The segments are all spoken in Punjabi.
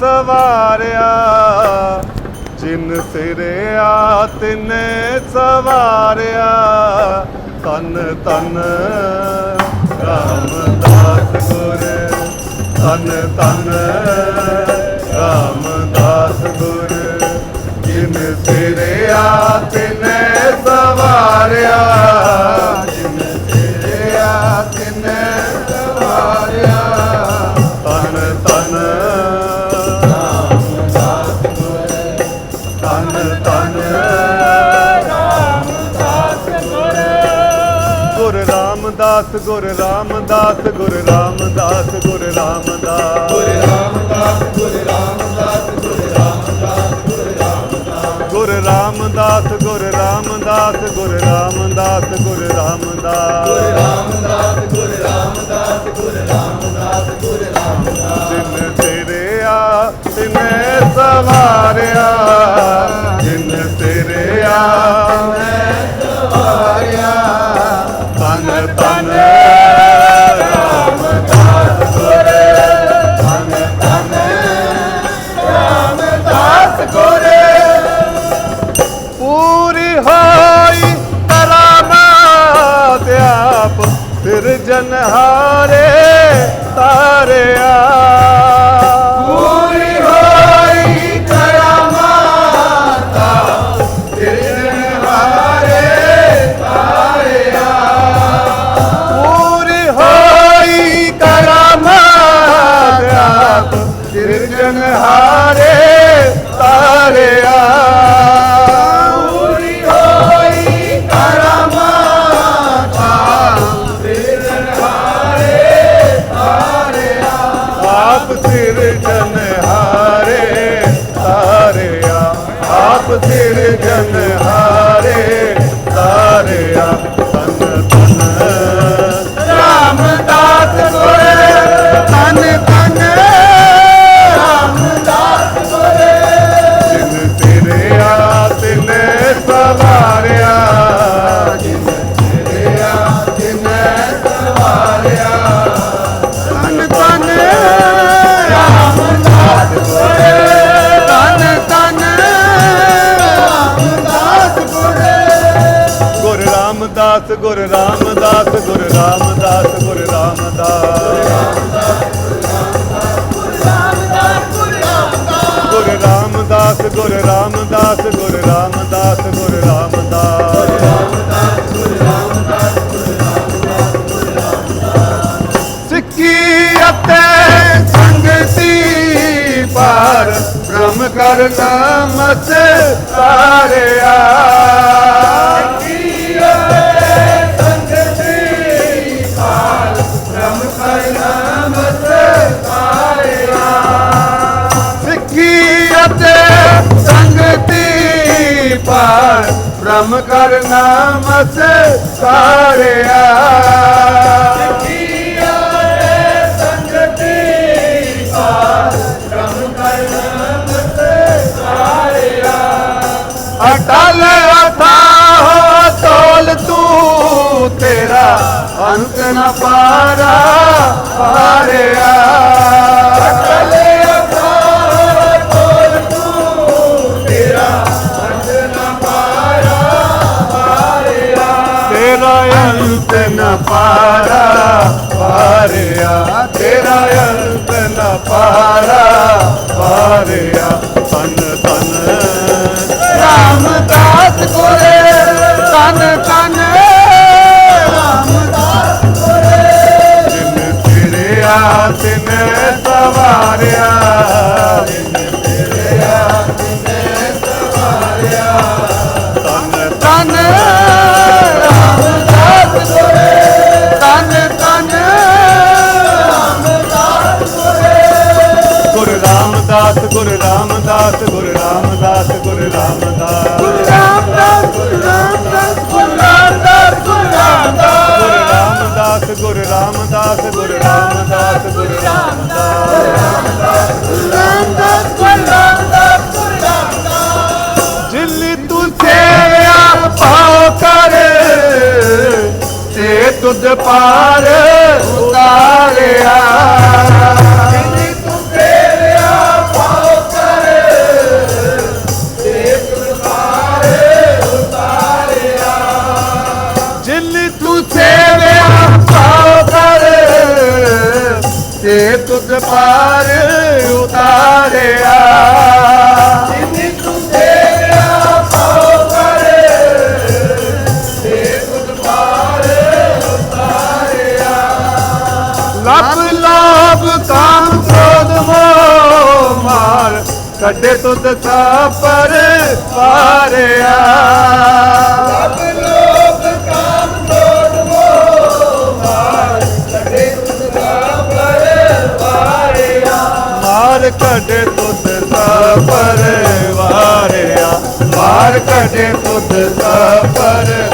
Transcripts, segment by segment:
ਸਵਾਰਿਆ, ਜਿਨ ਸਿਰਿਆ ਤਿਨੇ ਸਵਾਰਿਆ। ਤਨ ਤਨ ਰਾਮਦਾਸ ਗੁਰ ਤਨ ਤਨ ਰਾਮਦਾਸ ਗੁਰ ਜਿਨ ਸਿਰਿਆ ਤਿਨੇ ਸਵਾਰਿਆ। ਰਾਮਦਾਸ ਗੁਰ ਰਾਮਦਾਸ ਗੁਰ ਰਾਮਦਾਸ ਗੁਰ ਰਾਮਦਾਸ ਗੁਰ ਰਾਮਦਾਸ ਗੁਰ ਰਾਮਦਾਸ ਗੁਰ ਰਾਮਦਾਸ ਗੁਰ ਰਾਮਦਾਸ ਗੁਰ ਰਾਮਦਾਸ ਗੁਰ ਰਾਮਦਾਸ ਗੁਰ ਰਾਮਦਾਸ ਗੁਰ ਰਾਮਦਾਸ ਗੁਰ ਰਾਮਦਾਸ ਗੁਰ ਰਾਮਦਾਸ ਜਿਨ ਤੇਰੇ ਆ ਤਿਨੇ ਸਵਾਰਿਆ ਤਨ ਤਨ ਰਾਮਦਾਸ ਗੁਰ ਤਨ ਤਨ ਰਾਮਦਾਸ ਗੁਰ ਪੂਰੀ ਹੋਈ ਕਰਾਮਾਤ ਆਪ ਫਿਰ ਜਨਹਾਰੇ ਤਾਰਿਆ ਆਪ ਤੇਰੇ ਜਨ ਹਾਰੇ ਹਾਰੇ ਆਪ ਤੇਰੇ ਜਨ ਰਾਮਦਾਸ ਗੁਰ ਰਾਮਦਾਸ ਗੁਰ ਰਾਮਦਾਸ ਗੁਰ ਰਾਮਦਾਸ। ਗੁਰ ਸਿੱਖੀ ਅਤੇ ਸੰਗਤੀ ਪਾਰ ਬ੍ਰਹਮ ਕਰ ਨਾਮਤ ਤਾਰਿਆ। ਨਾਮ ਕਰਨਾ ਮਸ ਸਾਰਿਆ ਅਟਲ ਅਥਾ ਤੋਲ ਤੂੰ ਤੇਰਾ ਅੰਤ ਨਾ ਪਾਰਾ ਹਾਰਿਆ। ਅਟਲ ਨ ਪਾਰਾ ਹਾਰਿਆ ਤੇਰਾ ਅੰਤ ਨ ਪਾਰਾ ਹਾਰਿਆ ਤਨ ਤਨ ਰਾਮਦਾਸ ਗੁਰ ਤਨ ਤਨ ਰਾਮਦਾਸ ਗੁਰ ਜਿਨ ਤੇਰੇ ਆ ਤਿਨ ਸਵਾਰਿਆ ਪਾਰ ਉਤਾਰਿਆ। ਜਿਨੇ ਲਾਭ ਕਾਮ ਕ੍ਰੋਧ ਮੋਹ ਮਾਰ ਕੱਢੇ ਤੁਧ ਤਾ ਪਰ ਪਾਰਿਆ। ਲੱਭ ਕਢੇ ਪੁੱਤ ਦਾ ਪਰਵਾਰਿਆ ਮਾਰ ਕਢੇ ਪੁੱਤ ਦਾ ਪਰਵਾਰਿਆ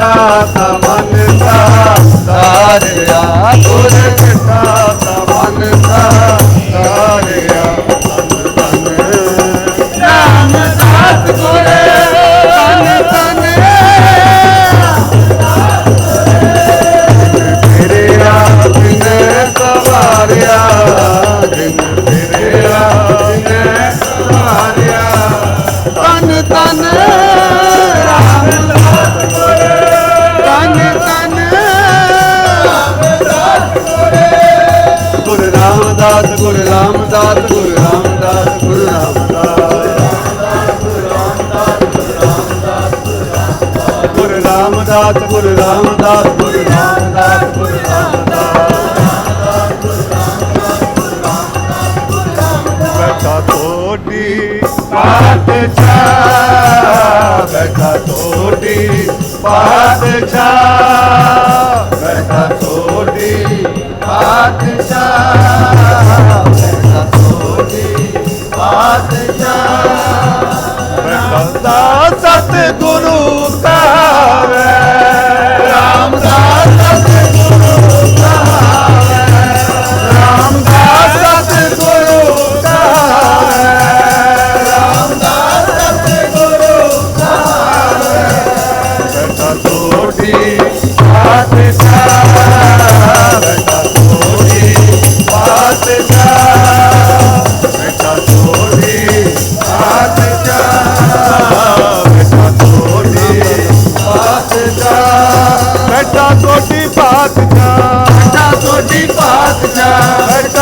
ਤਾ ਤਮਨ ਤਾ ਸਾਰਿਆ ਗੁਰ ਤਾ ਤਮਨ ਤਾ ਸਾਰਿਆ ਤਨ ਤਨ ਨਾਮ ਸਾਤ ਗੁਰ ਰਾਮਦਾਸ ਗੁਰੂ ਰਾਮਦਾਸ ਗੁਰੂ ਰਾਮਦਾਸ ਗੁਰੂ ਰਾਮਦਾਸ ਬੈਠਾ ਥੋੜੀ ਬਾਤ ਛਾ ਬੈਠਾ ਥੋੜੀ ਬਾਤ ਛਾ ਬੈਠਾ ਥੋੜੀ ਬਾਤ ਛਾ ਬੈਠਾ ਥੋੜੀ ਬਾਤ ਛਾ ਬੈਠਾ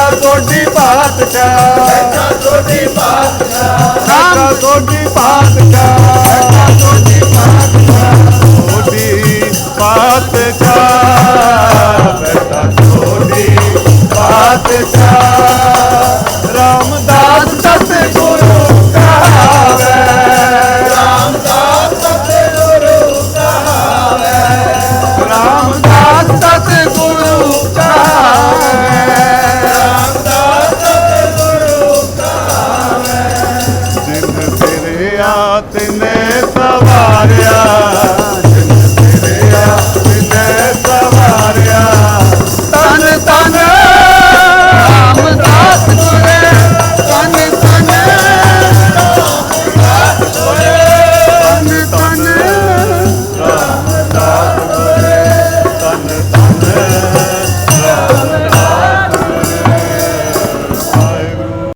ਨਕਾ ਸੋਢੀ ਪਾਤਸ਼ਾਹ। ਨਕਾ ਸੋਢੀ ਪਾਤਸ਼ਾਹ। ਨਕਾ ਸੋਢੀ ਪਾਤਸ਼ਾਹ। ਨਕਾ ਸੋਢੀ ਪਾਤਸ਼ਾਹ ਸੋਢੀ ਪਾਤਸ਼ਾਹ। ਨਕਾ ਸੋਢੀ ਪਾਤਸ਼ਾਹ।